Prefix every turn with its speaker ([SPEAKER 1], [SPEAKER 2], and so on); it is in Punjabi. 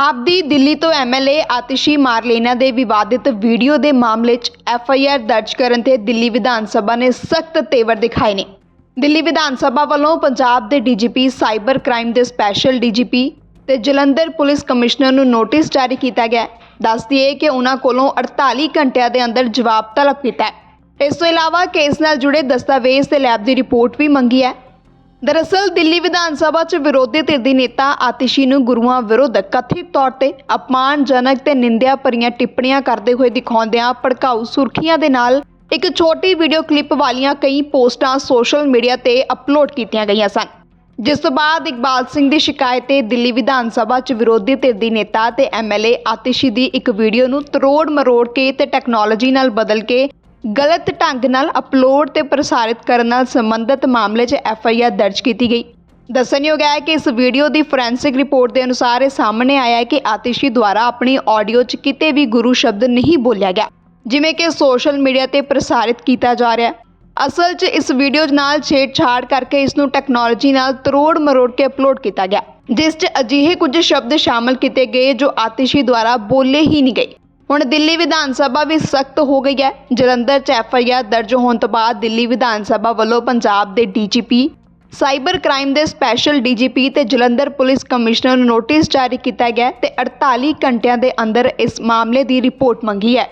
[SPEAKER 1] ਆਪਦੀ ਦਿੱਲੀ ਤੋਂ ਐਮਐਲਏ ਆਤਿਸ਼ੀ ਮਾਰਲੇਨਾ ਦੇ ਵਿਵਾਦਿਤ ਵੀਡੀਓ ਦੇ ਮਾਮਲੇ 'ਚ ਐਫਆਈਆਰ ਦਰਜ ਕਰਨ ਤੇ ਦਿੱਲੀ ਵਿਧਾਨ ਸਭਾ ਨੇ ਸਖਤ ਤੇਵਰ ਦਿਖਾਏ ਨੇ। ਦਿੱਲੀ ਵਿਧਾਨ ਸਭਾ ਵੱਲੋਂ ਪੰਜਾਬ ਦੇ ਡੀਜੀਪੀ ਸਾਈਬਰ ਕ੍ਰਾਈਮ ਦੇ ਸਪੈਸ਼ਲ ਡੀਜੀਪੀ ਤੇ ਜਲੰਧਰ ਪੁਲਿਸ ਕਮਿਸ਼ਨਰ ਨੂੰ ਨੋਟਿਸ ਜਾਰੀ ਕੀਤਾ ਗਿਆ ਹੈ। ਦੱਸ ਦਈਏ ਕਿ ਉਹਨਾਂ ਕੋਲੋਂ 48 ਘੰਟਿਆਂ ਦੇ ਅੰਦਰ ਜਵਾਬ ਤਲਬ ਕੀਤਾ ਹੈ। ਇਸ ਤੋਂ ਇਲਾਵਾ ਕੇਸ ਨਾਲ ਜੁੜੇ ਦਸਤਾਵੇਜ਼ ਤੇ ਲੈਬ ਦੀ ਰਿਪੋਰਟ ਵੀ ਮੰਗੀ ਹੈ। ਦਰਅਸਲ ਦਿੱਲੀ ਵਿਧਾਨ ਸਭਾ 'ਚ ਵਿਰੋਧੀ ਧਿਰ ਦੀ ਨੇਤਾ ਆਤਿਸ਼ੀ ਨੂੰ ਗੁਰੂਆਂ ਵਿਰੁੱਧ ਕਥਿਤ ਤੌਰ ਤੇ ਅਪਮਾਨਜਨਕ ਤੇ ਨਿੰਦਿਆ ਭਰੀਆਂ ਟਿੱਪਣੀਆਂ ਕਰਦੇ ਹੋਏ ਦਿਖਾਉਂਦਿਆਂ ਭੜਕਾਊ ਸੁਰਖੀਆਂ ਦੇ ਨਾਲ ਇੱਕ ਛੋਟੀ ਵੀਡੀਓ ਕਲਿੱਪ ਵਾਲੀਆਂ ਕਈ ਪੋਸਟਾਂ ਸੋਸ਼ਲ ਮੀਡੀਆ ਤੇ ਅਪਲੋਡ ਕੀਤੀਆਂ ਗਈਆਂ ਸਨ। ਜਿਸ ਤੋਂ ਬਾਅਦ ਇਕਬਾਲ ਸਿੰਘ ਦੀ ਸ਼ਿਕਾਇਤ ਤੇ ਦਿੱਲੀ ਵਿਧਾਨ ਸਭਾ 'ਚ ਵਿਰੋਧੀ ਧਿਰ ਦੀ ਨੇਤਾ ਤੇ ਐਮਐਲਏ ਆਤਿਸ਼ੀ ਦੀ ਇੱਕ ਵੀਡੀਓ ਨੂੰ ਤਰੋੜ ਮਰੋੜ ਕੇ ਤੇ ਟੈਕਨੋਲੋਜੀ ਨਾਲ ਬਦਲ ਕੇ ਗਲਤ ਢੰਗ ਨਾਲ ਅਪਲੋਡ ਤੇ ਪ੍ਰਸਾਰਿਤ ਕਰਨ ਨਾਲ ਸੰਬੰਧਿਤ ਮਾਮਲੇ 'ਚ ਐਫ ਆਈ ਆਰ ਦਰਜ ਕੀਤੀ ਗਈ। ਦੱਸਣਯੋਗ ਹੈ ਕਿ ਇਸ ਵੀਡੀਓ ਦੀ ਫੋਰੈਂਸਿਕ ਰਿਪੋਰਟ ਦੇ ਅਨੁਸਾਰ ਇਹ ਸਾਹਮਣੇ ਆਇਆ ਹੈ ਕਿ ਆਤਿਸ਼ੀ ਦੁਆਰਾ ਆਪਣੀ ਆਡੀਓ 'ਚ ਕਿਤੇ ਵੀ ਗੁਰੂ ਸ਼ਬਦ ਨਹੀਂ ਬੋਲਿਆ ਗਿਆ, ਜਿਵੇਂ ਕਿ ਸੋਸ਼ਲ ਮੀਡੀਆ ਤੇ ਪ੍ਰਸਾਰਿਤ ਕੀਤਾ ਜਾ ਰਿਹਾ ਹੈ। ਅਸਲ 'ਚ ਇਸ ਵੀਡੀਓ ਨਾਲ ਛੇੜਛਾੜ ਕਰਕੇ ਇਸ ਨੂੰ ਟੈਕਨੋਲੋਜੀ ਨਾਲ ਤਰੋੜ ਮਰੋੜ ਕੇ ਅਪਲੋਡ ਕੀਤਾ ਗਿਆ, ਜਿਸ 'ਚ ਅਜਿਹੇ ਕੁਝ ਸ਼ਬਦ ਸ਼ਾਮਲ ਕੀਤੇ ਗਏ ਜੋ ਆਤਿਸ਼ੀ ਦੁਆਰਾ ਬੋਲੇ ਹੀ ਨਹੀਂ ਗਏ। ਹੁਣ ਦਿੱਲੀ ਵਿਧਾਨ ਸਭਾ ਵੀ ਸਖਤ ਹੋ ਗਈ ਹੈ। ਜਲੰਧਰ 'ਚ ਐਫਆਈਆਰ ਦਰਜ ਹੋਣ ਤੋਂ ਬਾਅਦ ਦਿੱਲੀ ਵਿਧਾਨ ਸਭਾ ਵੱਲੋਂ ਪੰਜਾਬ ਦੇ ਡੀਜੀਪੀ ਸਾਈਬਰ ਕ੍ਰਾਈਮ ਦੇ ਸਪੈਸ਼ਲ ਡੀਜੀਪੀ ਤੇ ਜਲੰਧਰ ਪੁਲਿਸ ਕਮਿਸ਼ਨਰ ਨੂੰ ਨੋਟਿਸ ਜਾਰੀ ਕੀਤਾ ਗਿਆ ਹੈ ਤੇ 48 ਘੰਟਿਆਂ ਦੇ ਅੰਦਰ ਇਸ ਮਾਮਲੇ ਦੀ ਰਿਪੋਰਟ ਮੰਗੀ ਹੈ।